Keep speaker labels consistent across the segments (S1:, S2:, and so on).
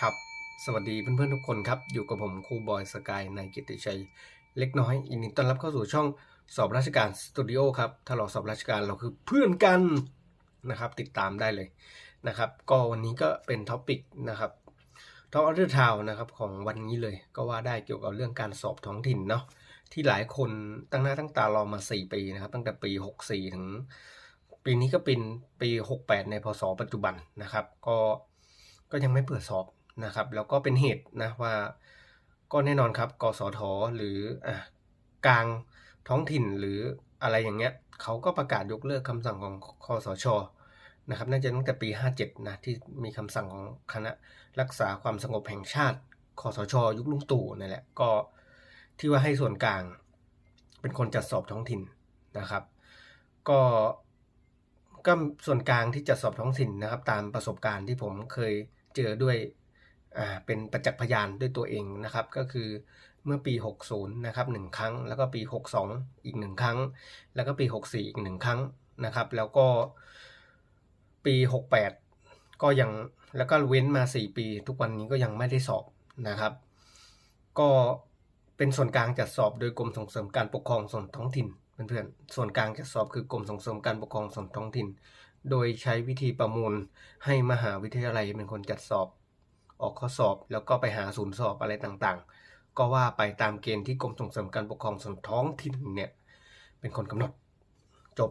S1: ครับ สวัสดีเพื่อนๆทุกคนครับ อยู่กับผมครูบอยสกายในกิติชัย เล็กน้อยยินดีต้อนรับเข้าสู่ช่องสอบราชการสตูดิโอครับถ้าเราสอบราชการเราคือเพื่อนกันนะครับติดตามได้เลยนะครับ ก็วันนี้ก็เป็นท็อปิกนะครับท็อปอัลเดอร์ทาวนะครับของวันนี้เลยก็ว่าได้เกี่ยวกับเรื่องการสอบท้องถิ่นเนาะที่หลายคนตั้งหน้าตั้งตารอมา 4 ปีนะครับ ตั้งแต่ปี 64 ถึง ปีนี้ก็เป็นปี 68 ในพศปัจจุบันนะครับ ก็ก็ยังไม่เปิดสอบ นะครับ แล้วก็เป็นเหตุนะว่าก็แน่นอนครับกสทหรืออกลางท้องถิ่นหรืออะไรอย่างเงี้ยเขาก็ประกาศยกเลิกคำสั่งของคอสชนะครับ น่าจะตั้งแต่ปี 57 นะ ที่มีคำสั่งของคณะรักษาความสงบแห่งชาติคอสช ยุคลุงตู่นั่นแหละก็ที่ว่าให้ส่วนกลาง เป็นคนจัดสอบท้องถิ่นนะครับ ก็ก็ส่วนกลางที่จัดสอบท้องถิ่นนะครับ ตามประสบการณ์ที่ผมเคยเจอด้วย เป็นประจักษ์พยานด้วยตัวเองนะครับ ก็คือเมื่อปี 60 นะครับหนึ่งครั้ง แล้วก็ปี 62 อีกหนึ่งครั้ง แล้วก็ปี 64 อีกหนึ่งครั้งนะครับ แล้วก็ปี 68 ก็ยังแล้วก็เว้นมา 4 ปี ทุกวันนี้ก็ยังไม่ได้สอบนะครับ ก็เป็นส่วนกลางจัดสอบโดยกรมส่งเสริมการปกครองส่วนท้องถิ่นเพื่อนๆส่วนกลางจัดสอบคือกรมส่งเสริมการปกครองส่วนท้องถิ่น โดยใช้วิธีประมูลให้มหาวิทยาลัยเป็นคนจัดสอบ ออกข้อสอบ แล้วก็ไปหาศูนย์สอบอะไรต่างๆ ก็ว่าไปตามเกณฑ์ที่กรมส่งเสริมการปกครองส่วนท้องถิ่นเนี่ยเป็นคนกำหนดจบ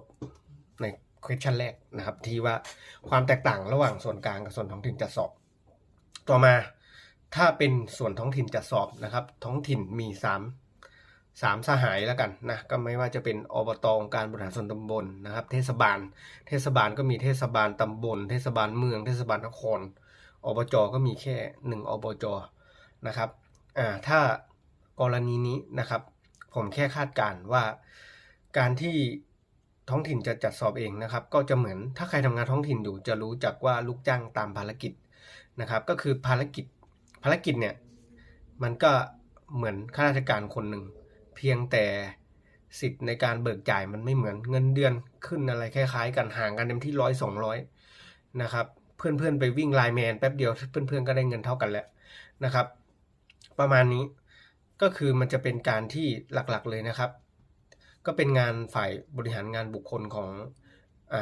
S1: ใน question แรกนะครับ ที่ว่าความแตกต่างระหว่างส่วนกลางกับส่วนท้องถิ่นจัดสอบ ต่อมาถ้าเป็นส่วนท้องถิ่นจัดสอบนะครับ ท้องถิ่นมีสามสามสหายแล้วกันนะก็ไม่ว่าจะเป็นอบตองค์การบริหารส่วนตำบลนะครับ เทศบาล เทศบาลก็มีเทศบาลตำบล เทศบาลเมือง เทศบาลนคร อบจก็มีแค่หนึ่งอบจนะครับอ่าถ้ากรณีนี้นะครับ ผมแค่คาดการณ์ว่าการที่ท้องถิ่นจะจัดสอบเองนะครับ ก็จะเหมือนถ้าใครทำงานท้องถิ่นอยู่ จะรู้จักว่าลูกจ้างตามภารกิจนะครับ ก็คือภารกิจภารกิจเนี่ยมันก็เหมือนข้าราชการคนหนึ่ง เพียงแต่สิทธิ์ในการเบิกจ่ายมันไม่เหมือนเงินเดือนขึ้นอะไรคล้ายๆ กันห่างกันเต็มที่ร้อยสองร้อยนะครับ เพื่อนๆไปวิ่งไลน์แมนแป๊บเดียวเพื่อนๆก็ได้เงินเท่ากันแล้วนะครับ ประมาณนี้ก็คือมันจะเป็นการที่หลักๆเลยนะครับ ก็เป็นงานฝ่ายบริหารงานบุคคลของอ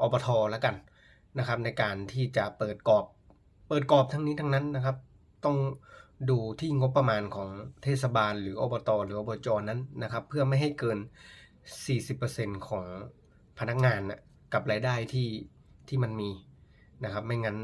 S1: อบทแล้วกันนะครับ ในการที่จะเปิดกรอบ เปิดกรอบทั้งนี้ทั้งนั้นนะครับ ต้องดูที่งบประมาณของเทศบาล หรืออบตหรืออบจนั้นนะครับ เพื่อไม่ให้เกิน 40%ของพนักงานนะกับรายได้ที่ที่มันมี นะครับ ไม่งั้น